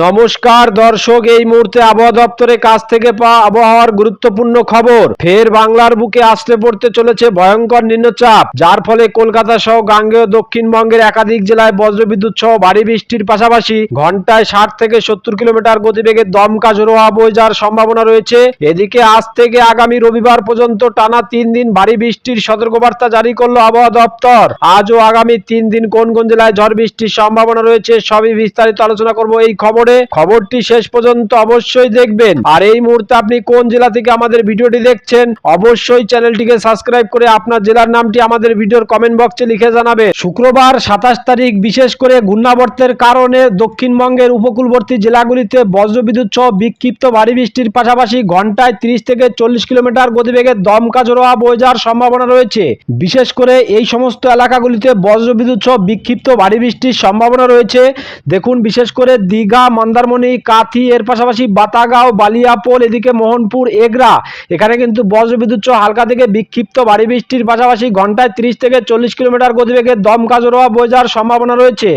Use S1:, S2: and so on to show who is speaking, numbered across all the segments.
S1: নমস্কার দর্শক, এই মুহূর্তে আবহাওয়া দপ্তরের কাছ থেকে পাওয়া আবহাওয়ার গুরুত্বপূর্ণ খবর। ফের বাংলার বুকে আসতে পড়তে চলেছে ভয়ঙ্কর নিম্নচাপ, যার ফলে কলকাতা সহ গাঙ্গেয় দক্ষিণবঙ্গের একাধিক জেলায় বজ্রবিদ্যুৎ সহ ভারী বৃষ্টির পাশাপাশি ঘন্টায় ষাট থেকে সত্তর কিলোমিটার গতিবেগে দমকা ঝোড়ো হাওয়া বয়ে যাওয়ার সম্ভাবনা রয়েছে। এদিকে আজ থেকে আগামী রবিবার পর্যন্ত টানা তিন দিন ভারী বৃষ্টির সতর্কবার্তা জারি করল আবহাওয়া দপ্তর। আজ ও আগামী তিন দিন কোন কোন জেলায় ঝড় বৃষ্টির সম্ভাবনা রয়েছে, সবই বিস্তারিত আলোচনা করব এই খবরে খবরটি শেষ পর্যন্ত অবশ্যই দেখবেন। আর এই মুহূর্তে আপনি কোন জেলা থেকে আমাদের ভিডিওটি দেখছেন, অবশ্যই চ্যানেলটিকে সাবস্ক্রাইব করে আপনার জেলার নামটি আমাদের ভিডিওর কমেন্ট বক্সে লিখে জানাবে শুক্রবার সাতাশ তারিখ, বিশেষ করে ঘূর্ণাবর্তের কারণে দক্ষিণবঙ্গের উপকূলবর্তী জেলাগুলিতে বজ্রবিদ্যুৎ সহ বিক্ষিপ্ত ভারী বৃষ্টির পাশাপাশি ঘন্টায় তিরিশ থেকে চল্লিশ কিলোমিটার গতিবেগে দমকা ঝোড়োয়া বয়ে যাওয়ার সম্ভাবনা রয়েছে। বিশেষ করে এই সমস্ত এলাকাগুলিতে বজ্রবিদ্যুৎ সহ বিক্ষিপ্ত ভারী বৃষ্টির সম্ভাবনা রয়েছে। দেখুন, বিশেষ করে দীঘা মন্দারমণি, কাথি, এর পাশাপাশি বাতাগাঁও, বালিয়াপোল, এদিকে মোহনপুর, এগরা। এখানে কিন্তু বজ্রবিদ্যুৎ সহ হালকা থেকে বিক্ষিপ্ত ভারী বৃষ্টির পাশাপাশি ঘন্টায় তিরিশ থেকে চল্লিশ কিলোমিটার গতিবেগে দমকা জোড়োয়া বয়ে যাওয়ার সম্ভাবনা রয়েছে।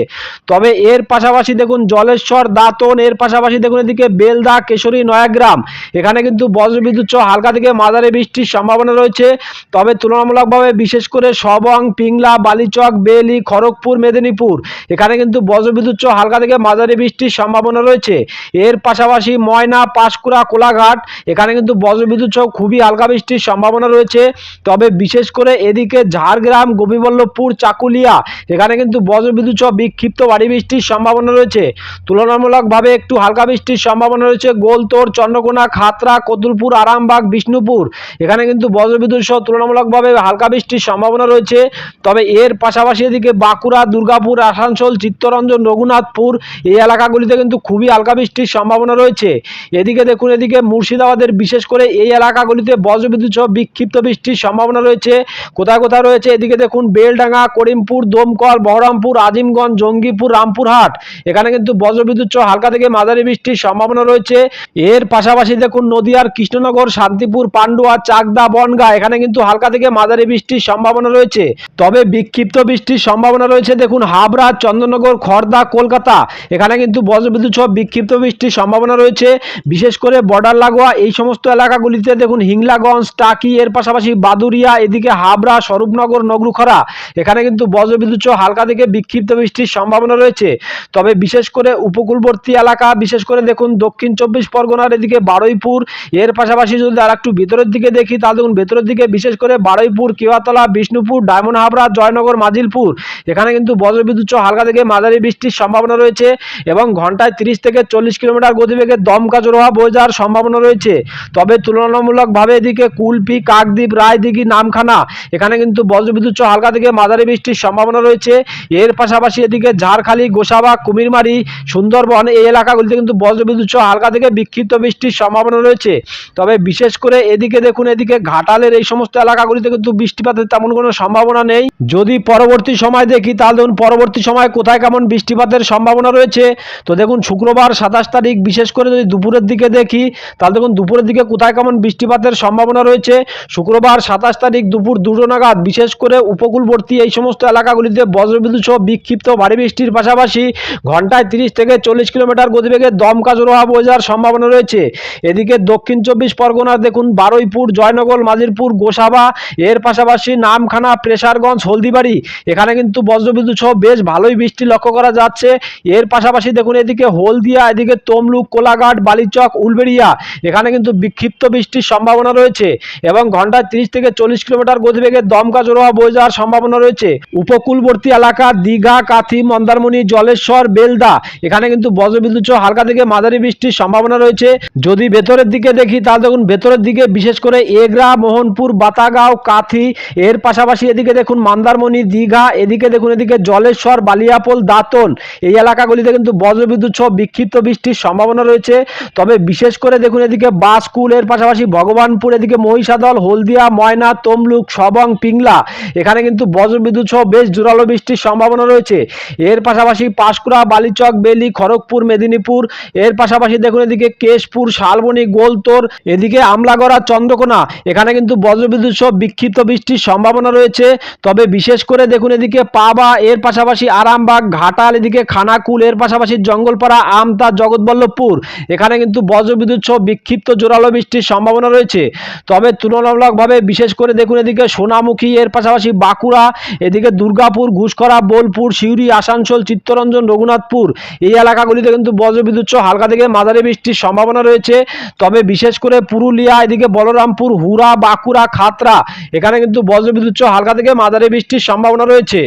S1: তবে এর পাশাপাশি দেখুন জলেশ্বর, দাঁতন, এর পাশাপাশি দেখুন এদিকে বেলদা, কেশরী, নয়াগ্রাম। এখানে কিন্তু বজ্রবিদ্যুৎ সহ হালকা থেকে মাঝারি বৃষ্টির সম্ভাবনা রয়েছে। তবে তুলনামূলকভাবে বিশেষ করে সবং, পিংলা, বালিচক, বেলি, খড়গপুর, মেদিনীপুর। এখানে কিন্তু বজ্রবিদ্যুৎ সহ হালকা থেকে মাঝারি বৃষ্টির সম্ভাবনা রয়েছে। এর পাশাপাশি ময়না, পাঁশকুড়া, কোলাঘাট, এখানে কিন্তু বজ্রবিদ্যুৎ সহ খুবই হালকা বৃষ্টির সম্ভাবনা রয়েছে। তবে বিশেষ করে এদিকে ঝাড়গ্রাম, গোপীবল্লভপুর, চাকুলিয়া, এখানে কিন্তু বজ্রবিদ্যুৎ সহ বিক্ষিপ্ত ভারী বৃষ্টির সম্ভাবনা রয়েছে। তুলনামূলকভাবে একটু হালকা বৃষ্টির সম্ভাবনা রয়েছে গোলতোর, চন্দ্রকোনা খাতরা কতুলপুর আরামবাগ, বিষ্ণুপুর। এখানে কিন্তু বজ্রবিদ্যুৎ সহ তুলনামূলকভাবে হালকা বৃষ্টির সম্ভাবনা রয়েছে। তবে এর পাশাপাশি এদিকে বাঁকুড়া, দুর্গাপুর, আসানসোল, চিত্তরঞ্জন, রঘুনাথপুর এই এলাকাগুলিতে কিন্তু খুবই হালকা বৃষ্টির সম্ভাবনা রয়েছে। এদিকে দেখুন, এদিকে মুর্শিদাবাদের বিশেষ করে এই এলাকাগুলিতে বজ্রবিদ্যুৎ সহ বিক্ষিপ্ত বৃষ্টির সম্ভাবনা রয়েছে। কোথায় কোথায় রয়েছে? এদিকে দেখুন, বেলডাঙ্গা, করিমপুর, দমকল, বহরমপুর, আজিমগঞ্জ, জঙ্গিপুর, রামপুরহাট। এখানে কিন্তু বজ্রবিদ্যুৎ সহ হালকা থেকে মাঝারি বৃষ্টির সম্ভাবনা রয়েছে। এর পাশাপাশি দেখুন, নদিয়ার কৃষ্ণনগর, শান্তিপুর, পান্ডুয়া, চাকদা, বনগা, এখানে কিন্তু হালকা থেকে মাঝারি বৃষ্টির সম্ভাবনা রয়েছে। তবে বিক্ষিপ্ত বৃষ্টির সম্ভাবনা রয়েছে, দেখুন, হাবড়া, চন্দননগর খড়দা কলকাতা। এখানে কিন্তু বজ্রবিদ্যুৎ সহ বিক্ষিপ্ত বৃষ্টির সম্ভাবনা রয়েছে। বিশেষ করে বর্ডার লাগোয়া, এই সমস্ত এলাকাগুলিতে দেখুন, হিংলাগঞ্জ, টাকি, এর পাশাপাশি বাদুরিয়া এদিকে হাবড়া, স্বরূপনগর, নগরুখরা। এখানে কিন্তু বজ্রবিদ্যুৎ হালকা থেকে বিক্ষিপ্ত বৃষ্টির সম্ভাবনা রয়েছে। তবে বিশেষ করে উপকূলবর্তী এলাকা, বিশেষ করে দেখুন, দক্ষিণ চব্বিশ পরগনার এদিকে বারুইপুর, এর পাশাপাশি যদি আর একটু ভেতরের দিকে দেখি, তাহলে দেখুন, ভেতরের দিকে বিশেষ করে বারুইপুর, কেওয়াতলা, বিষ্ণুপুর, ডায়মন্ড হাবড়া, জয়নগর, মাজিলপুর। এখানে কিন্তু বজ্রবিদ্যুৎ হালকা থেকে মাঝারি বৃষ্টির সম্ভাবনা রয়েছে এবং ঘন্টায় তিরিশ থেকে চল্লিশ কিলোমিটার গতিবেগে দমকা জোড়োহা বয়ে যাওয়ার সম্ভাবনা রয়েছে। তবে তুলনামূলকভাবে এদিকে কুলপি, কাকদ্বীপ, রায়দিঘি, নামখানা, এখানে কিন্তু বজ্রবিদ্যুৎ সহ হালকা থেকে মাঝারি বৃষ্টির সম্ভাবনা রয়েছে। এর পাশাপাশি এদিকে ঝাড়খালি, গোসাবা, কুমিরমারি, সুন্দরবন এই এলাকাগুলিতে কিন্তু বজ্রবিদ্যুৎ সহ হালকা থেকে বিক্ষিপ্ত বৃষ্টির সম্ভাবনা রয়েছে। তবে বিশেষ করে এদিকে দেখুন, এদিকে ঘাটালের এই সমস্ত এলাকাগুলিতে কিন্তু বৃষ্টিপাতের তেমন কোনো সম্ভাবনা নেই। যদি পরবর্তী সময় দেখি, তাহলে দেখুন, পরবর্তী সময় কোথায় কেমন বৃষ্টিপাতের সম্ভাবনা রয়েছে। তো দেখুন শুক্রবার সাতাশ তারিখ, বিশেষ করে যদি দুপুরের দিকে দেখি, তাহলে দেখুন দুপুরের দিকে কোথায় কেমন বৃষ্টিপাতের সম্ভাবনা রয়েছে। শুক্রবার সাতাশ তারিখ দুপুর দুটো নাগাদ, বিশেষ করে উপকূলবর্তী এই সমস্ত এলাকাগুলিতে বজ্রবিদ্যুৎ সহ বিক্ষিপ্ত ভারী বৃষ্টির পাশাপাশি ঘন্টায় তিরিশ থেকে চল্লিশ কিলোমিটার গতিবেগে দমকা বয়ে যাওয়ার সম্ভাবনা রয়েছে। এদিকে দক্ষিণ চব্বিশ পরগনার দেখুন বারুইপুর, জয়নগর, মাজিরপুর, গোসাবা, এর পাশাপাশি নামখানা, প্রেসারগঞ্জ, হলদিবাড়ি, এখানে কিন্তু বজ্রবিদ্যুৎ সহ বেশ ভালোই বৃষ্টি লক্ষ্য করা যাচ্ছে। এর পাশাপাশি দেখুন এদিকে হলদিয়া, এদিকে তমলুক, কোলাঘাট, বালিচক, উলবেড়িয়া। এখানে কিন্তু বিক্ষিপ্ত বৃষ্টির সম্ভাবনা রয়েছে এবং ঘন্টায় তিরিশ থেকে চল্লিশ কিলোমিটার গতিবেগে দমকা জোড়োহা বয়ে যাওয়ার সম্ভাবনা রয়েছে। উপকূলবর্তী এলাকা দীঘা, কাথি, মন্দারমণি, জলেশ্বর, বেলদা, এখানে কিন্তু বজ্রবিদ্যুৎ হালকা থেকে মাঝারি বৃষ্টির সম্ভাবনা রয়েছে। যদি ভেতরের দিকে দেখি, তাহলে দেখুন ভেতরের দিকে বিশেষ করে এগরা, মোহনপুর, বাতাগাঁও, কাথি, এর পাশাপাশি এদিকে দেখুন মন্দারমণি, দীঘা, এদিকে দেখুন এদিকে জলেশ্বর, বালিয়াপোল, দাঁতন। এই এলাকাগুলিতে কিন্তু বজ্রবিদ্যুৎ সহ বিক্ষিপ্ত বৃষ্টির সম্ভাবনা রয়েছে। তবে বিশেষ করে দেখুন এদিকে বাসকুল এর পাশাপাশি ভগবানপুর, এদিকে মহিষাদল, হলদিয়া, ময়না, তমলুক, সবং, পিংলা। এখানে কিন্তু বজ্রবিদ্যুৎ সহ বেশ জোরালো বৃষ্টির সম্ভাবনা রয়েছে। এর পাশাপাশি পাঁশকুড়া, বালিচক, বেলি, খড়গপুর, মেদিনীপুর। এর পাশাপাশি দেখুন এদিকে কেশপুর, শালবনি, গোলতোর, এদিকে আমলাগড়া, চন্দ্রকোনা। এখানে কিন্তু বজ্রবিদ্যুৎ সহ বিক্ষিপ্ত বৃষ্টির সম্ভাবনা রয়েছে। তবে বিশেষ করে দেখুন এদিকে পাবা, এর পাশাপাশি আরামবাগ, ঘাটাল, এদিকে খানাকুল, এর পাশাপাশি জঙ্গলপাড়া জঙ্গলপাড়া আমতা জগৎবল্লভপুর। এখানে কিন্তু বজ্রবিদ্যুৎ সহ বিক্ষিপ্ত জোরালো বৃষ্টির সম্ভাবনা রয়েছে। তবে তুলনামূলকভাবে বিশেষ করে দেখুন এদিকে সোনামুখী, এর পাশাপাশি বাঁকুড়া, এদিকে দুর্গাপুর ঘুষকরা বোলপুর, সিউড়ি, আসানসোল, চিত্তরঞ্জন, রঘুনাথপুর। এই এলাকাগুলিতে কিন্তু বজ্রবিদ্যুৎ সহ হালকা থেকে মাঝারি বৃষ্টির সম্ভাবনা রয়েছে। তবে বিশেষ করে পুরুলিয়া, এদিকে বলরামপুর হুরা বাঁকুড়া খাতরা এখানে কিন্তু বজ্রবিদ্যুৎ সহ হালকা থেকে মাঝারি বৃষ্টির সম্ভাবনা রয়েছে।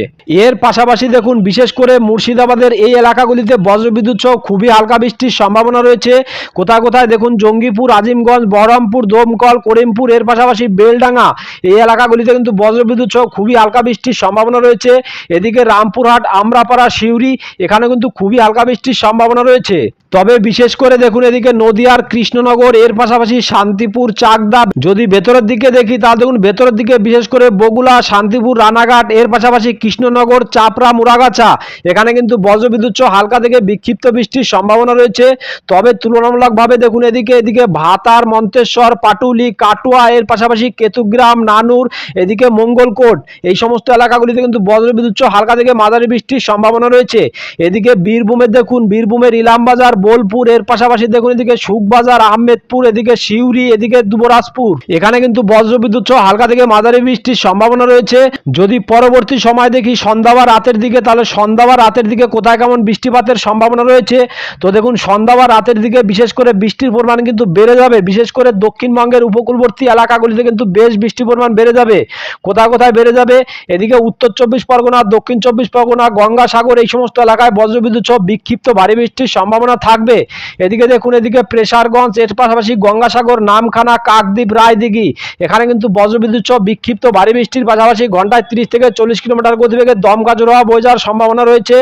S1: এর পাশাপাশি দেখুন বিশেষ করে মুর্শিদাবাদের এই এলাকাগুলিতে বজ্রবিদ্যুৎ সহ খুবই হালকা বৃষ্টির সম্ভাবনা রয়েছে। কোথায় কোথায় দেখুন, জঙ্গিপুর, আজিমগঞ্জ, বহরমপুর, দমকল, করিমপুর, এর পাশাপাশি বেলডাঙ্গা। এই এলাকাগুলিতে কিন্তু বজ্রবিদ্যুৎ সহ খুবই হালকা বৃষ্টির সম্ভাবনা রয়েছে। এদিকে রামপুরহাট, আমরাপাড়া শিউরি এখানে কিন্তু খুবই হালকা বৃষ্টির সম্ভাবনা রয়েছে। তবে বিশেষ করে দেখুন এদিকে নদিয়ার কৃষ্ণনগর, এর পাশাপাশি শান্তিপুর, চাকদা। যদি ভেতরের দিকে দেখি, তাহলে দেখুন ভেতরের দিকে বিশেষ করে বগুলা শান্তিপুর, রানাঘাট, এর পাশাপাশি কৃষ্ণনগর, চাপড়া, মুরাগাছা। এখানে কিন্তু বজ্রবিদ্যুৎ হালকা থেকে বিক্ষিপ্ত বৃষ্টির সম্ভাবনা রয়েছে। তবে তুলনামূলকভাবে দেখুন এদিকে এদিকে ভাতার, মন্তেশ্বর, পাটুলি, কাটুয়া, এর পাশাপাশি কেতুগ্রাম, নানুর, এদিকে মঙ্গলকোট। এই সমস্ত এলাকাগুলিতে কিন্তু বজ্রবিদ্যুৎ হালকা থেকে মাঝারি বৃষ্টির সম্ভাবনা রয়েছে। এদিকে বীরভূমের দেখুন, বীরভূমের ইলামবাজার বোলপুর, এর পাশাপাশি দেখুন এদিকে সুখবাজার, আহমেদপুর, এদিকে সিউড়ি, এদিকে দুবরাজপুর। এখানে কিন্তু বজ্রবিদ্যুৎ সহ হালকা থেকে মাঝারি বৃষ্টির সম্ভাবনা রয়েছে। যদি পরবর্তী সময় দেখি সন্ধ্যা বা রাতের দিকে, তাহলে সন্ধ্যা বা রাতের দিকে কোথায় কেমন বৃষ্টিপাতের সম্ভাবনা রয়েছে? তো দেখুন, সন্ধ্যা বা রাতের দিকে বিশেষ করে বৃষ্টির পরিমাণ কিন্তু বেড়ে যাবে। বিশেষ করে দক্ষিণবঙ্গের উপকূলবর্তী এলাকাগুলিতে কিন্তু বেশ বৃষ্টির পরিমাণ বেড়ে যাবে। কোথায় কোথায় বেড়ে যাবে? এদিকে উত্তর চব্বিশ পরগনা, দক্ষিণ চব্বিশ পরগনা, গঙ্গাসাগর, এই সমস্ত এলাকায় বজ্রবিদ্যুৎ সহ বিক্ষিপ্ত ভারী বৃষ্টির সম্ভাবনা থাকবে। এদিকে দেখুন, এদিকে প্রেসারগঞ্জ, এর পাশাপাশি গঙ্গাসাগর, নামখানা, কাকদ্বীপ, রায়দিঘি। এখানে কিন্তু বজ্রবিদ্যুৎ সহ বিক্ষিপ্ত ভারী বৃষ্টির পাশাপাশি ঘন্টায় তিরিশ থেকে চল্লিশ কিলোমিটার গতিবেগে দমকা জোড়া বয়ে যাওয়ার সম্ভাবনা রয়েছে।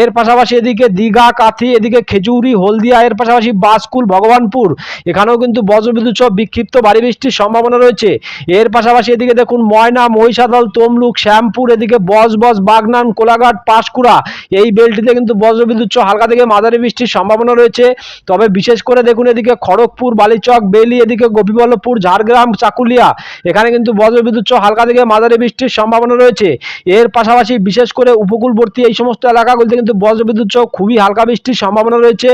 S1: এর পাশাপাশি এদিকে দীঘা, কাথি, এদিকে খেজুরি, হলদিয়া, এর পাশাপাশি বাসকুল, ভগবানপুর। এখানেও কিন্তু বজ্রবিদ্যুৎ সহ বিক্ষিপ্ত ভারী বৃষ্টির সম্ভাবনা রয়েছে। এর পাশাপাশি এদিকে দেখুন, ময়না, মহিষাদল, তমলুক, শ্যামপুর, এদিকে বজ বজ বাগনান, কোলাঘাট, পাঁশকুড়া। এই বেলটিতে কিন্তু বজ্রবিদ্যুৎ সহ হালকা থেকে মাঝারি বৃষ্টির সম্ভাবনা রয়েছে। তবে বিশেষ করে দেখুন এদিকে খড়গপুর, বালিচক বেলি এদিকে গোপীবল্লভপুর, ঝাড়গ্রাম, চাকুলিয়া, এখানে কিন্তু বজ্রবিদ্যুৎ সহ হালকা থেকে মাঝারি বৃষ্টির সম্ভাবনা রয়েছে। এর পাশাপাশি বিশেষ করে উপকূলবর্তী এই সমস্ত এলাকাগুলিতে কিন্তু বজ্রবিদ্যুৎ সহ খুবই হালকা বৃষ্টির সম্ভাবনা রয়েছে।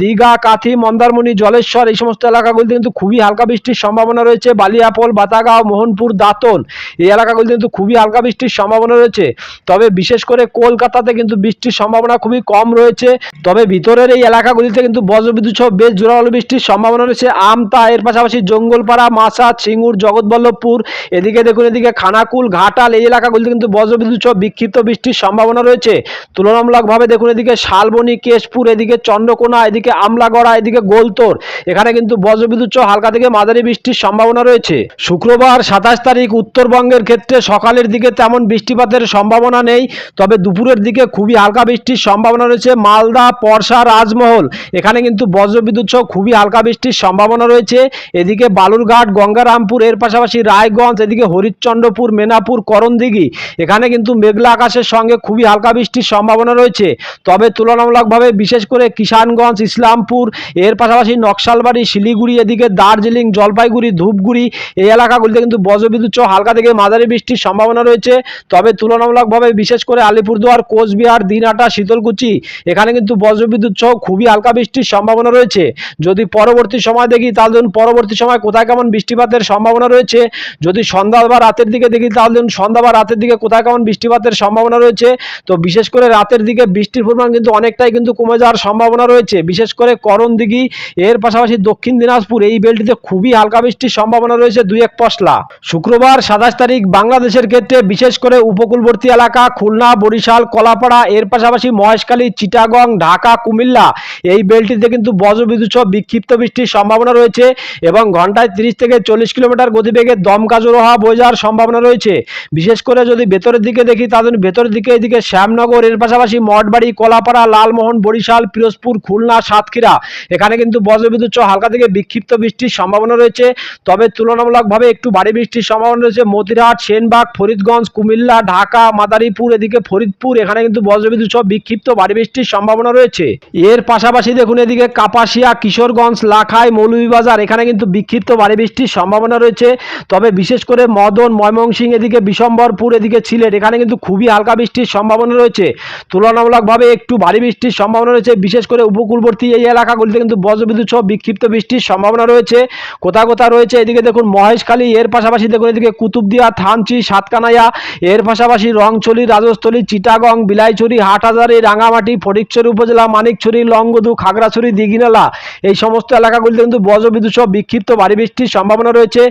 S1: দীঘা, কাথি, মন্দারমণি, জলেশ্বর এই সমস্ত এলাকাগুলিতে কিন্তু খুবই হালকা বৃষ্টির সম্ভাবনা রয়েছে। বালিয়াপোল, বাতাগাঁও, মোহনপুর, দাঁতন এই এলাকাগুলিতে কিন্তু খুবই হালকা বৃষ্টির সম্ভাবনা রয়েছে। তবে বিশেষ করে কলকাতাতে কিন্তু বৃষ্টির সম্ভাবনা খুবই কম রয়েছে। তবে ভিতরের এই এলাকাগুলিতে কিন্তু বজ্রবিদ্যুৎ সহ বেশ জোরালো বৃষ্টির সম্ভাবনা রয়েছে। আমতা এর পাশাপাশি জঙ্গলপাড়া মাসা সিঙ্গুর, জগৎবল্লভপুর, এদিকে দেখুন, এদিকে খানাকুল, ঘাটাল, এই এলাকাগুলিতে কিন্তু বজ্রবিদ্যুৎ সহ বিক্ষিপ্ত বৃষ্টির সম্ভাবনা রয়েছে। তুলনামূলকভাবে দেখুন, এদিকে শালবনি, কেশপুর, এদিকে চন্দ্রকোনা, এদিকে আমলাগড়া, এদিকে গোলতোর, এখানে কিন্তু বজ্রবিদ্যুৎ সহ হালকা থেকে মাঝারি বৃষ্টির সম্ভাবনা রয়েছে। শুক্রবার সাতাশ তারিখ উত্তরবঙ্গের ক্ষেত্রে সকালের দিকে তেমন বৃষ্টিপাতের সম্ভাবনা নেই, তবে দুপুরের দিকে খুবই হালকা বৃষ্টির সম্ভাবনা রয়েছে। মালদা পরশা রাজমহল এখানে কিন্তু বজ্রবিদ্যুৎ সহ খুবই হালকা বৃষ্টির সম্ভাবনা রয়েছে। এদিকে বালুরঘাট, গঙ্গারামপুর, এর পাশাপাশি রায়গঞ্জ, এদিকে হরিশ্চন্দ্রপুর, মেনাপুর, করণদিঘি। এখানে কিন্তু মেঘলা আকাশের সঙ্গে খুবই হালকা বৃষ্টির সম্ভাবনা রয়েছে। তবে তুলনামূলকভাবে বিশেষ করে কিষানগঞ্জ, ইসলামপুর, এর পাশাপাশি নকশালবাড়ি, শিলিগুড়ি, এদিকে দার্জিলিং, জলপাইগুড়ি, ধূপগুড়ি এই এলাকাগুলিতে কিন্তু বজ্রবিদ্যুৎ সহ হালকা থেকে মাঝারি বৃষ্টির সম্ভাবনা রয়েছে। তবে তুলনামূলকভাবে বিশেষ করে আলিপুরদুয়ার, কোচবিহার, দিনহাটা, শীতলকুচি এখানে কিন্তু বজ্রবিদ্যুৎ সহ খুবই হালকা বৃষ্টির সম্ভাবনা রয়েছে। যদি পরবর্তী সময় দেখি, তাহলে ধরুন পরবর্তী সময় কোথায় কেমন বৃষ্টিপাতের সম্ভাবনা রয়েছে? যদি সন্ধ্যা বা রাতের দিকে দেখি, তাহলে ধরুন সন্ধ্যা বা রাতের দিকে কোথায় কেমন বৃষ্টিপাতের সম্ভাবনা রয়েছে? তো বিশেষ করে রাতের দিকে বৃষ্টির পরিমাণ কিন্তু অনেকটাই কিন্তু কমে যাওয়ার সম্ভাবনা রয়েছে। বিশেষ করে করণদিঘি, এর পাশাপাশি দক্ষিণ দিনাজপুর, এই বেলটিতে খুবই হালকা বৃষ্টির সম্ভাবনা রয়েছে দুই এক পশলা। শুক্রবার সাতাশ তারিখ বাংলাদেশের ক্ষেত্রে বিশেষ করে উপকূলবর্তী এলাকা খুলনা, বরিশাল, কলাপাড়া, এর পাশাপাশি মহেশখালী, চিটাগং, ঢাকা, কুমিল্লা এই বেলটিতে কিন্তু বজ্রবিদ্যুৎ সহ বিক্ষিপ্ত বৃষ্টির সম্ভাবনা রয়েছে এবং ঘন্টায় তিরিশ থেকে চল্লিশ কিলোমিটার গতিবেগে দমকা জোর হওয়া বয়ে যাওয়ার সম্ভাবনা রয়েছে। বিশেষ করে যদি ভেতরের দিকে দেখি তাদের ভেতরের দিকে এদিকে শ্যামনগর, এর পাশাপাশি মঠবাড়ি, কলাপাড়া, লালমোহন, বরিশাল, পিরোজপুর, খুলনা, সাতক্ষীরা। এখানে কিন্তু বজ্রবিদ্যুৎ সহ হালকা থেকে বিক্ষিপ্ত বৃষ্টির সম্ভাবনা রয়েছে। তবে তুলনামূলকভাবে একটু ভারী বৃষ্টির সম্ভাবনা রয়েছে। মতিরহাট, সেনবাগ, ফরিদগঞ্জ, কুমিল্লা, ঢাকা, মাদারীপুর, এদিকে ফরিদপুর, এখানে কিন্তু বজ্রবিদ্যুৎ সহ বিক্ষিপ্ত ভারী বৃষ্টির সম্ভাবনা রয়েছে। এর পাশাপাশি পাশাপাশি দেখুন এদিকে কাপাসিয়া, কিশোরগঞ্জ, লাখাই, মৌলভীবাজার, এখানে কিন্তু বিক্ষিপ্ত ভারী বৃষ্টির সম্ভাবনা রয়েছে। তবে বিশেষ করে মদন ময়মনসিং এদিকে বিশম্বরপুর, এদিকে সিলেট, এখানে কিন্তু খুবই হালকা বৃষ্টির সম্ভাবনা রয়েছে। তুলনামূলকভাবে একটু ভারী বৃষ্টির সম্ভাবনা রয়েছে। বিশেষ করে উপকূলবর্তী এই এলাকাগুলিতে কিন্তু বজ্রবিদ্যুৎ সহ বিক্ষিপ্ত বৃষ্টির সম্ভাবনা রয়েছে। কোথাও কোথাও রয়েছে? এদিকে দেখুন মহেশখালী, এর পাশাপাশি দেখুন এদিকে কুতুবদিয়া, থানচি, সাতকানাইয়া, এর পাশাপাশি রংছলি রাজস্থলী, চিটাগং, বিলাইছড়ি, হাটহাজারি, রাঙামাটি, ফটিকছড়ি উপজেলা, মানিকছড়ি লংগদু খাগড়াছড়ি, দিঘিনালা এই সমস্ত এলাকাগুলিতে কিন্তু বজ্রবিদ্যুৎ সহ বিক্ষিপ্ত ভারী বৃষ্টির সম্ভাবনা রয়েছে।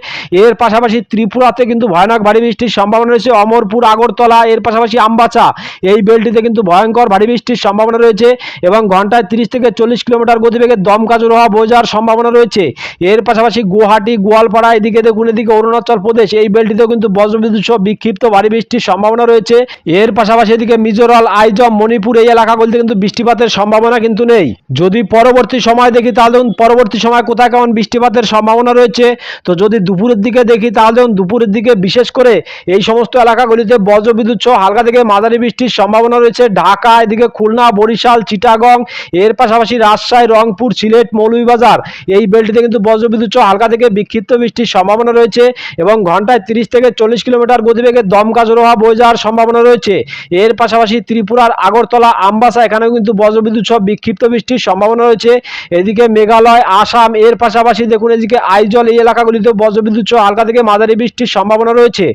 S1: এর পাশাপাশি ত্রিপুরাতে কিন্তু ভয়ানক ভারী বৃষ্টির সম্ভাবনা রয়েছে। অমরপুর, আগরতলা, এর পাশাপাশি আমবাচা এই বেলটিতে কিন্তু ভয়ঙ্কর ভারী বৃষ্টির সম্ভাবনা রয়েছে এবং ঘন্টায় তিরিশ থেকে চল্লিশ কিলোমিটার গতিবেগে দমকা বয়ে যাওয়ার সম্ভাবনা রয়েছে। এর পাশাপাশি গুয়াহাটি, গোয়ালপাড়া, এদিকে দেখুন, এদিকে অরুণাচল প্রদেশ এই বেলটিতেও কিন্তু বজ্রবিদ্যুৎ সহ বিক্ষিপ্ত ভারী বৃষ্টির সম্ভাবনা রয়েছে। এর পাশাপাশি এদিকে মিজোরাল আইজম, মণিপুর এই এলাকাগুলিতে কিন্তু বৃষ্টিপাতের সম্ভাবনা কিন্তু নেই। যদি পরবর্তী সময় দেখি, তাহলে পরবর্তী সময় কোথায় কেমন বৃষ্টিপাতের সম্ভাবনা রয়েছে। তো যদি দুপুরের দিকে দেখি, তাহলে দুপুরের দিকে বিশেষ করে এই সমস্ত এলাকাগুলিতে বজ্রবিদ্যুৎ সহ হালকা থেকে মাঝারি বৃষ্টির সম্ভাবনা রয়েছে। ঢাকা, এদিকে খুলনা, বরিশাল, চিটাগং, এর পাশাপাশি রাজশাহী, রংপুর, সিলেট, মৌলভীবাজার, এই বেল্টিতে কিন্তু বজ্রবিদ্যুৎ সহ হালকা থেকে বিক্ষিপ্ত বৃষ্টির সম্ভাবনা রয়েছে এবং ঘন্টায় তিরিশ থেকে চল্লিশ কিলোমিটার গতিবেগে দমকা জোরোহা বয়ে যাওয়ার সম্ভাবনা রয়েছে। এর পাশাপাশি ত্রিপুরার আগরতলা, আমবাসা, এখানেও কিন্তু বজ্রবিদ্যুৎ সহ বিক্ষিপ্ত বৃষ্টির সম্ভাবনা রয়েছে। এদিকে মেঘালয়, আসাম, এর পাশাপাশি দেখুন এদিকে আইজল এই এলাকাগুলিতে বজ্রবিদ্যুৎ সহ হালকা থেকে মাঝারি বৃষ্টির সম্ভাবনা রয়েছে।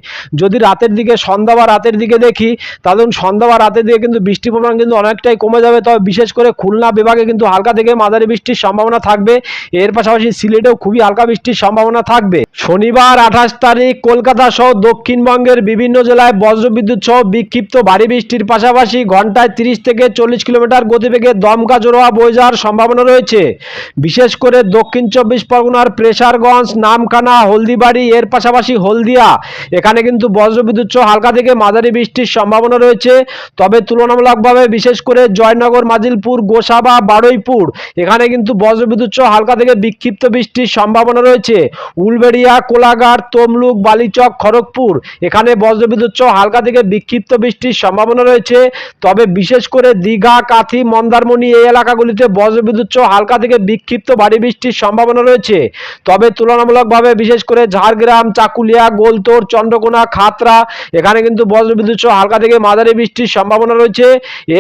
S1: যদি রাতের দিকে, সন্ধ্যা বা রাতের দিকে দেখি, তাহলে সন্ধ্যা বা রাতের দিকে কিন্তু বৃষ্টির পরিমাণ কিন্তু অনেকটাই কমে যাবে। তবে বিশেষ করে খুলনা বিভাগে কিন্তু হালকা থেকে মাঝারি বৃষ্টির সম্ভাবনা থাকবে। এর পাশাপাশি সিলেটেও খুবই হালকা বৃষ্টির সম্ভাবনা থাকবে। শনিবার আঠাশ তারিখ কলকাতা সহ দক্ষিণবঙ্গের বিভিন্ন জেলায় বজ্রবিদ্যুৎ সহ বিক্ষিপ্ত ভারী বৃষ্টির পাশাপাশি ঘন্টায় তিরিশ থেকে চল্লিশ কিলোমিটার গতিবেগে দমকা জোরোয়া বয়ে যাওয়ার সম্ভাবনা রয়েছে। বিশেষ করে দক্ষিণ চব্বিশ পরগনার প্রেসারগঞ্জ নামখানা হলদিবাড়ি, এর পাশাপাশি হলদিয়া। এখানে কিন্তু বজ্রবিদ্যুৎ সহ হালকা থেকে মাঝারি বৃষ্টির সম্ভাবনা রয়েছে। তবে তুলনামূলকভাবে বিশেষ করে জয়নগর, মাজিলপুর, গোসাবা, বারুইপুর, এখানে কিন্তু বজ্রবিদ্যুৎ সহ হালকা থেকে বিক্ষিপ্ত বৃষ্টির সম্ভাবনা রয়েছে। উলবেড়িয়া, কোলাঘাট, তমলুক, বালিচক, খড়গপুর, এখানে বজ্রবিদ্যুৎ সহ হালকা থেকে বিক্ষিপ্ত বৃষ্টির সম্ভাবনা রয়েছে। তবে বিশেষ করে দীঘা, কাথি, মন্দারমণি এই এলাকাগুলিতে বজ্রবিদ্যুৎ সহ হালকা থেকে বিক্ষিপ্ত ভারী বৃষ্টির সম্ভাবনা রয়েছে। তবে তুলনামূলকভাবে বিশেষ করে ঝাড়গ্রাম, চাকুলিয়া, গোলতোর, চন্দ্রকোনা খাতরা এখানে কিন্তু বজ্রবিদ্যুৎ সহ হালকা থেকে মাঝারি বৃষ্টির সম্ভাবনা রয়েছে।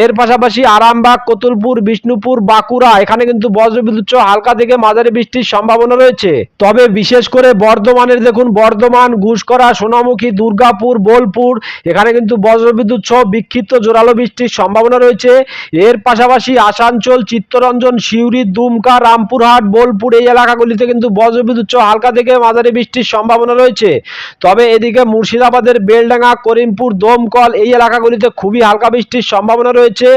S1: এর পাশাপাশি আরামবাগ, কতুলপুর, বিষ্ণুপুর, বাঁকুড়া, এখানে কিন্তু বজ্রবিদ্যুৎ সহ হালকা থেকে মাঝারি বৃষ্টির সম্ভাবনা রয়েছে। তবে বিশেষ করে বর্ধমানের দেখুন, বর্ধমান ঘুষকরা সোনামুখী, দুর্গাপুর, বোলপুর, এখানে কিন্তু বজ্রবিদ্যুৎ সহ বিক্ষিপ্ত জোরালো বৃষ্টির সম্ভাবনা রয়েছে। এর পাশাপাশি আসানসোল চিত্তরঞ্জন সিউড়ি, দুমকা, রামপুরহাট, বোলপুর এই এলাকাগুলিতে কিন্তু বজ্রবিদ্যুৎ হালকা থেকে মাঝারি বৃষ্টির সম্ভাবনা রয়েছে। তবে এদিকে মুর্শিদাবাদের বেলডাঙ্গা, করিমপুর, দমকল এই এলাকাগুলিতে খুবই হালকা বৃষ্টির সম্ভাবনা রয়েছে।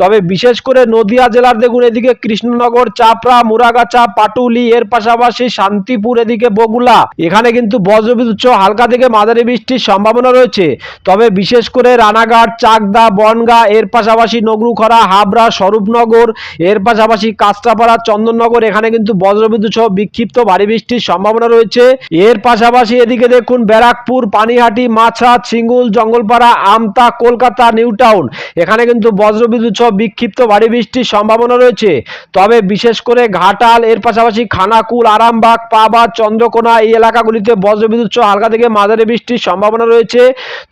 S1: তবে বিশেষ করে নদিয়া জেলার দেখুন, এদিকে কৃষ্ণনগর, চাপড়া, মুরাগাছা, পাটুলি, এর পাশাপাশি শান্তিপুর, এদিকে বগুলা। এখানে কিন্তু বজ্রবিদ্যুৎ হালকা থেকে মাঝারি বৃষ্টির সম্ভাবনা রয়েছে। তবে বিশেষ করে রানাঘাট, চাকদা, বনগা, এর পাশাপাশি নগরুখরা, হাবড়া, স্বরূপনগর এর পাশাপাশি কাঁচরাপাড়া, চন্দননগর, এখানে কিন্তু বজ্রবিদ্যুৎ সহ বিক্ষিপ্ত ভারী বৃষ্টির সম্ভাবনা রয়েছে। এর পাশাপাশি এদিকে দেখুন, ব্যারাকপুর, পানিহাটি, মাছরাত, সিঙ্গুল, জঙ্গলপাড়া, আমতা, কলকাতা নিউ টাউন এখানে কিন্তু বজ্রবিদ্যুৎ সহ বিক্ষিপ্ত ভারী বৃষ্টির সম্ভাবনা রয়েছে। তবে বিশেষ করে ঘাটাল, এর পাশাপাশি খানাকুল, আরামবাগ পাবাদ চন্দ্রকোনা এই এলাকাগুলিতে বজ্রবিদ্যুৎ সহ হালকা থেকে মাঝারি বৃষ্টির সম্ভাবনা রয়েছে।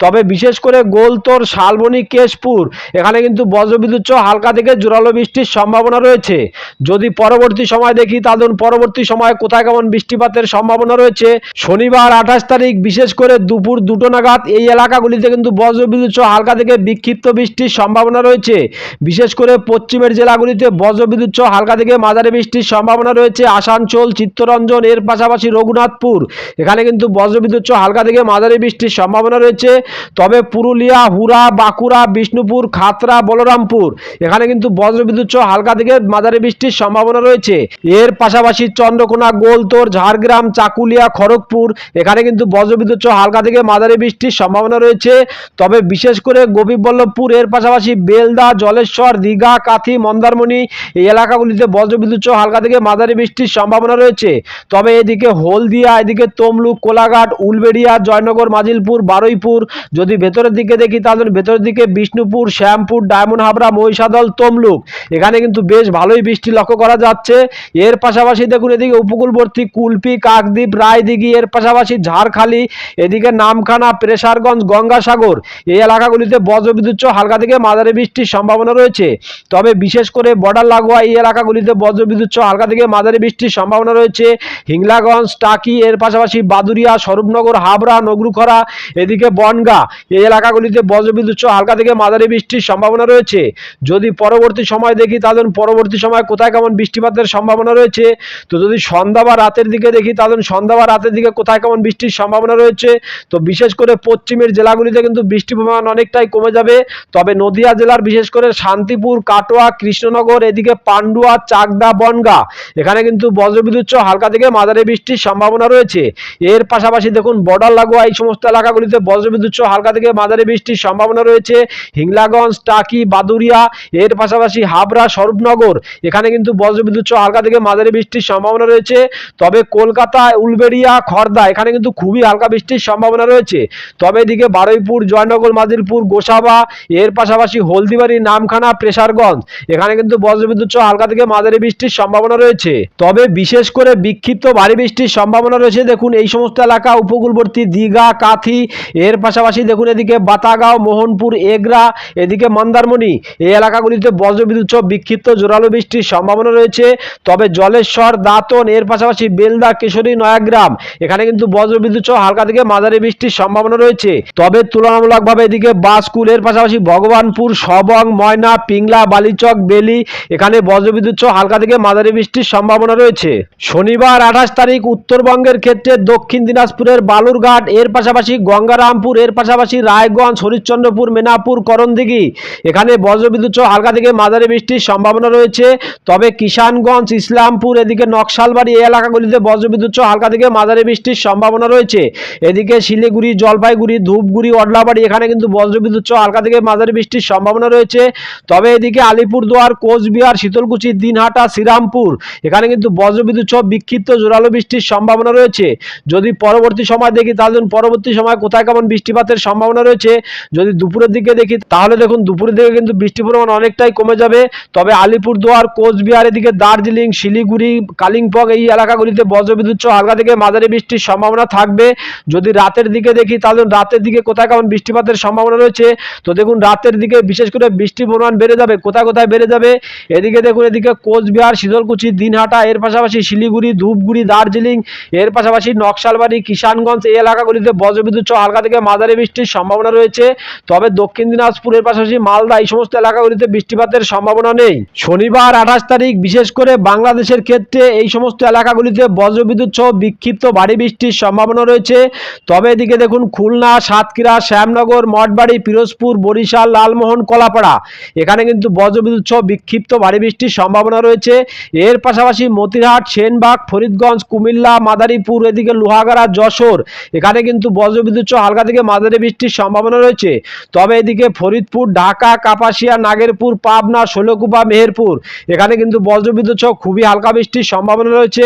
S1: তবে বিশেষ করে গোলতোর, শালবনী, কেশপুর, এখানে কিন্তু বজ্রবিদ্যুৎ সহ হালকা থেকে জোরালো বৃষ্টির সম্ভাবনা রয়েছে। যদি পরবর্তী সময় দেখি ধরুন পরবর্তী সময় কোথায় কেমন বৃষ্টিপাতের সম্ভাবনা রয়েছে। শনিবার আঠাশ তারিখ, বিশেষ করে দুপুর দুটো নাগাদ এই এলাকাগুলিতে কিন্তু বজ্রবিদ্যুৎ সহ হালকা থেকে বিক্ষিপ্ত বৃষ্টির সম্ভাবনা রয়েছে। বিশেষ করে পশ্চিমের জেলাগুলিতে বজ্রবিদ্যুৎ সহ হালকা থেকে মাঝারি বৃষ্টির সম্ভাবনা রয়েছে। আসানসোল, চিত্তরঞ্জন, এর পাশাপাশি রঘুনাথপুর, এখানে কিন্তু বজ্রবিদ্যুৎ সহ হালকা থেকে মাঝারি বৃষ্টির সম্ভাবনা রয়েছে। তবে পুরুলিয়া হুরা বাঁকুড়া, বিষ্ণুপুর, খাতরা, বলরামপুর, এখানে কিন্তু বজ্রবিদ্যুৎ সহ হালকা থেকে মাঝারি বৃষ্টির সম্ভাবনা রয়েছে। এর পাশাপাশি চন্দ্রকোনা, গোলতোর, ঝাড়গ্রাম, চাকুলিয়া, খড়গপুর, এখানে কিন্তু বজ্রবিদ্যুৎ হালকা থেকে মাঝারি বৃষ্টির সম্ভাবনা রয়েছে। তবে বিশেষ করে গোপীবল্লভপুর, এর পাশাপাশি বেলদা, জলেশ্বর, দীঘা, কাথি, মন্দারমণি এই এলাকাগুলিতে বজ্রবিদ্যুৎ হালকা থেকে মাঝারি বৃষ্টির সম্ভাবনা রয়েছে। তবে এদিকে হলদিয়া, এদিকে তমলুক, কোলাঘাট, উলবেড়িয়া, জয়নগর, মাজিলপুর, বারুইপুর যদি ভেতরের দিকে দেখি তাহলে ভেতরের দিকে বিষ্ণুপুর, শ্যামপুর, ডায়মন্ড হাবড়া, মহিষাদল, তমলুক। এখানে কিন্তু কিন্তু বেশ ভালোই বৃষ্টি লক্ষ্য করা যাচ্ছে। এর পাশাপাশি দেখুন, এদিকে উপকূলবর্তী কুলপি, কাকদ্বীপ, রায়দিঘি, এর পাশাপাশি ঝাড়খালি, এদিকে নামখানা, প্রেসারগঞ্জ, গঙ্গাসাগর। এই এলাকাগুলিতে বজ্রবিদ্যুৎ হালকা থেকে মাঝারি বৃষ্টির সম্ভাবনা রয়েছে। তবে বিশেষ করে বর্ডার লাগোয়া এই এলাকাগুলিতে বজ্রবিদ্যুৎ হালকা থেকে মাঝারি বৃষ্টির সম্ভাবনা রয়েছে। হিংলাগঞ্জ, টাকি, এর পাশাপাশি বাদুরিয়া, স্বরূপনগর, হাবড়া, নগরুখরা, এদিকে বনগা। এই এলাকাগুলিতে বজ্রবিদ্যুৎ হালকা থেকে মাঝারি বৃষ্টির সম্ভাবনা রয়েছে। যদি পরবর্তী সময় দেখি, তাহলে পরবর্তী সময় কোথায় কেমন বৃষ্টিপাতের সম্ভাবনা রয়েছে? তো যদি সন্ধ্যা বা রাতের দিকে দেখি, তাহলে সন্ধ্যা বা রাতের দিকে কোথায় কেমন বৃষ্টির সম্ভাবনা রয়েছে? তো বিশেষ করে পশ্চিমের জেলাগুলিতে কিন্তু বৃষ্টির পরিমাণ অনেকটাই কমে যাবে। তবে নদিয়া জেলার বিশেষ করে শান্তিপুর, কাটোয়া, কৃষ্ণনগর, এদিকে পান্ডুয়া, চাকদা, বনগা, এখানে কিন্তু বজ্রবিদ্যুৎ হালকা থেকে মাঝারি বৃষ্টির সম্ভাবনা রয়েছে। এর পাশাপাশি দেখুন, বর্ডার লাগোয়া এই সমস্ত এলাকাগুলিতে বজ্রবিদ্যুৎ হালকা থেকে মাঝারি বৃষ্টির সম্ভাবনা রয়েছে। হিংলাগঞ্জ, টাকি, বাদুরিয়া, এর পাশাপাশি হাবড়া স্বরূপনগর এখানে কিন্তু বজ্রবিদ্যুৎ সহ হালকা থেকে মাঝারি বৃষ্টির সম্ভাবনা রয়েছে। তবে কলকাতা উলবেড়িয়া খড়দা এখানে কিন্তু খুবই হালকা বৃষ্টির সম্ভাবনা রয়েছে। তবে এদিকে বারুইপুর, জয়নগর মাদিরপুর গোসাবা, এর পাশাপাশি হলদিবাড়ি, নামখানা, প্রেসারগঞ্জ, এখানে কিন্তু বজ্রবিদ্যুৎ সহ হালকা থেকে মাঝারি বৃষ্টির সম্ভাবনা রয়েছে। তবে বিশেষ করে বিক্ষিপ্ত ভারী বৃষ্টির সম্ভাবনা রয়েছে। দেখুন, এই সমস্ত এলাকা, উপকূলবর্তী দীঘা, কাথি, এর পাশাপাশি দেখুন এদিকে বাতাগাঁও, মোহনপুর, এগরা, এদিকে মন্দারমণি, এই এলাকাগুলিতে বজ্রবিদ্যুৎ সহ বিক্ষিপ্ত জোরালো বৃষ্টির সম্ভাবনা রয়েছে। তবে জলেশ্বর দাঁতন, এর পাশাপাশি বেলদা, কেশরী, নয়াগ্রাম, এখানে কিন্তু বজ্রবিদ্যুৎ সহ হালকা থেকে মাঝারি বৃষ্টির সম্ভাবনা রয়েছে। তবে তুলনামূলকভাবে এদিকে বাসকুল এর পাশাপাশি ভগবানপুর, সবং, ময়না, পিংলা, বালিচক, বেলি, এখানে বজ্রবিদ্যুৎ সহ হালকা থেকে মাঝারি বৃষ্টির সম্ভাবনা রয়েছে। শনিবার আঠাশ তারিখ উত্তরবঙ্গের ক্ষেত্রে দক্ষিণ দিনাজপুরের বালুরঘাট, এর পাশাপাশি গঙ্গারামপুর, এর পাশাপাশি রায়গঞ্জ, হরিশ্চন্দ্রপুর, মেনাপুর, করণদিঘি, এখানে বজ্রবিদ্যুৎ সহ হালকা থেকে মাঝারি বৃষ্টির সম্ভাবনা রয়েছে। তবে কিষানগঞ্জ, ইসলামপুর, এদিকে নকশালবাড়ি এই এলাকাগুলিতে বজ্রবিদ্যুৎ হালকা থেকে মাঝারি বৃষ্টির সম্ভাবনা রয়েছে। এদিকে শিলিগুড়ি, জলপাইগুড়ি, ধূপগুড়ি, অডলাবাড়ি এখানে কিন্তু বজ্রবিদ্যুৎ হালকা থেকে মাঝারি বৃষ্টির সম্ভাবনা রয়েছে। তবে এদিকে আলিপুরদুয়ার, কোচবিহার, শীতলকুচি, দিনহাটা, শ্রীরামপুর এখানে কিন্তু বজ্রবিদ্যুৎ সহ বিক্ষিপ্ত জোরালো বৃষ্টির সম্ভাবনা রয়েছে। যদি পরবর্তী সময় দেখি তাহলে পরবর্তী সময় কোথায় কেমন বৃষ্টিপাতের সম্ভাবনা রয়েছে। যদি দুপুরের দিকে দেখি তাহলে দেখুন, দুপুরের দিকে কিন্তু বৃষ্টির পরিমাণ অনেকটাই কমে যাবে। তবে আলিপুরদুয়ার, কোচবিহার, এদিকে দার্জিলিং, শিলিগুড়ি, কালিম্পং এই এলাকাগুলিতে বজ্রবিদ্যুৎ সহ হালকা থেকে মাঝারি বৃষ্টির সম্ভাবনা থাকবে। যদি রাতের দিকে দেখি, তাহলে রাতের দিকে কোথায় কেমন বৃষ্টিপাতের সম্ভাবনা রয়েছে? তো দেখুন, রাতের দিকে বিশেষ করে বৃষ্টির পরিমাণ বেড়ে যাবে। কোথায় কোথায় বেড়ে যাবে? এদিকে দেখুন, এদিকে কোচবিহার শীতলকুচি দিনহাটা, এর পাশাপাশি শিলিগুড়ি, ধূপগুড়ি, দার্জিলিং, এর পাশাপাশি নকশালবাড়ি, কিষানগঞ্জ এই এলাকাগুলিতে বজ্রবিদ্যুৎ সহ হালকা থেকে মাঝারি বৃষ্টির সম্ভাবনা রয়েছে। তবে দক্ষিণ দিনাজপুরের পাশাপাশি মালদা এই সমস্ত এলাকাগুলিতে বৃষ্টিপাতের সম্ভাবনা নেই। শনিবার আঠাশ তারিখ, বিশেষ করে বাংলাদেশের ক্ষেত্রে এই সমস্ত এলাকাগুলিতে বজ্রবিদ্যুৎ সহ বিক্ষিপ্ত ভারী বৃষ্টির সম্ভাবনা রয়েছে। তবে এদিকে দেখুন, খুলনা, সাতক্ষীরা, শ্যামনগর, মঠবাড়ি, পিরোজপুর, বরিশাল, লালমোহন, কলাপাড়া, এখানে কিন্তু বজ্রবিদ্যুৎ সহ বিক্ষিপ্ত ভারী বৃষ্টির সম্ভাবনা রয়েছে। এর পাশাপাশি মতিরহাট, সেনবাগ, ফরিদগঞ্জ, কুমিল্লা, মাদারীপুর, এদিকে লোহাগাড়া, যশোর, এখানে কিন্তু বজ্রবিদ্যুৎ সহ হালকা থেকে মাঝারি বৃষ্টির সম্ভাবনা রয়েছে। তবে এদিকে ফরিদপুর, ঢাকা, কাপাসিয়া, নাগেরপুর, পাবনা, ষোলকুপা মেহেরপুর এখানে কিন্তু বজ্রবিদ্যুৎ সহ খুবই হালকা বৃষ্টির সম্ভাবনা রয়েছে।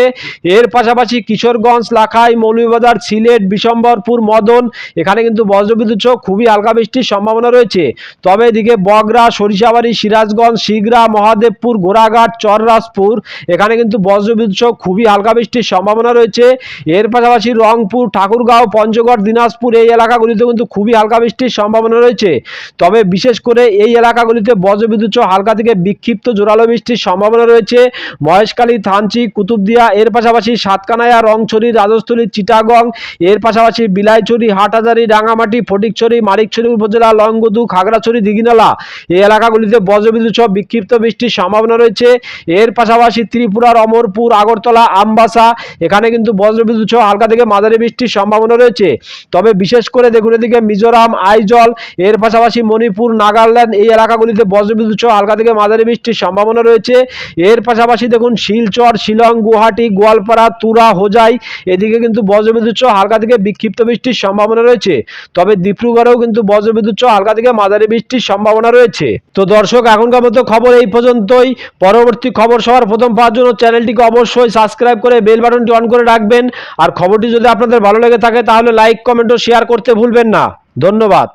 S1: এর পাশাপাশি কিশোরগঞ্জ, লাখাই, মৌলভীবাজার, সিলেট, বিশম্বরপুর, মদন, এখানে কিন্তু বজ্রবিদ্যুৎ সহ খুবই হালকা বৃষ্টির সম্ভাবনা রয়েছে। তবে এদিকে বগরা, সরিষাবাড়ি, সিরাজগঞ্জ, শিগরা, মহাদেবপুর ঘোড়াঘাট চররাজপুর, এখানে কিন্তু বজ্রবিদ্যুৎ সহ খুবই হালকা বৃষ্টির সম্ভাবনা রয়েছে। এর পাশাপাশি রংপুর, ঠাকুরগাঁও, পঞ্চগড়, দিনাজপুর এই এলাকাগুলিতে কিন্তু খুবই হালকা বৃষ্টির সম্ভাবনা রয়েছে। তবে বিশেষ করে এই এলাকাগুলিতে বজ্রবিদ্যুৎ সহ হালকা থেকে বিক্ষিপ্ত জোরালো বৃষ্টির সম্ভাবনা রয়েছে। মহেশখালী, থানচি, কুতুবদিয়া, এর পাশাপাশি সাতকানায়া রংছড়ি, রাজস্থলী, চিটাগং, এর পাশাপাশি বিলাইছড়ি, হাটহাজারি, রাঙামাটি, ফটিকছড়ি, মানিকছড়ি উপজেলা, লংগদু, খাগড়াছড়ি, দিঘিনালা এই এলাকাগুলিতে বজ্রবিদ্যুৎ সহ বিক্ষিপ্ত বৃষ্টির সম্ভাবনা রয়েছে। এর পাশাপাশি ত্রিপুরার অমরপুর আগরতলা, আমবাসা এখানে কিন্তু বজ্রবিদ্যুৎ সহ হালকা থেকে মাঝারি বৃষ্টির সম্ভাবনা রয়েছে। তবে বিশেষ করে দেখুন এদিকে মিজোরাম, আইজল, এর পাশাপাশি মণিপুর, নাগাল্যান্ড এই এলাকাগুলিতে বজ্রবিদ্যুৎ সহ হালকা থেকে মাঝারি সম্ভাবনা রয়েছে। এর পাশাপাশি দেখুন, শিলচর, শিলং, গুয়াহাটি, গোয়ালপাড়া, তুরা, হোজাই, এদিকে কিন্তু বজ্রবিদ্যুৎ সহ হালকা থেকে বিক্ষিপ্ত বৃষ্টির সম্ভাবনা রয়েছে। তবে ডিব্রুগড়েও কিন্তু বজ্রবিদ্যুৎ সহ হালকা থেকে মাঝারি বৃষ্টির সম্ভাবনা রয়েছে। তো দর্শক, এখনকার মতো খবর এই পর্যন্তই। পরবর্তী খবর সবার প্রথম পাওয়ার জন্য চ্যানেলটিকে অবশ্যই সাবস্ক্রাইব করে বেল বাটনটি অন করে রাখবেন। আর খবরটি যদি আপনাদের ভালো লেগে থাকে, তাহলে লাইক, কমেন্ট ও শেয়ার করতে ভুলবেন না। ধন্যবাদ।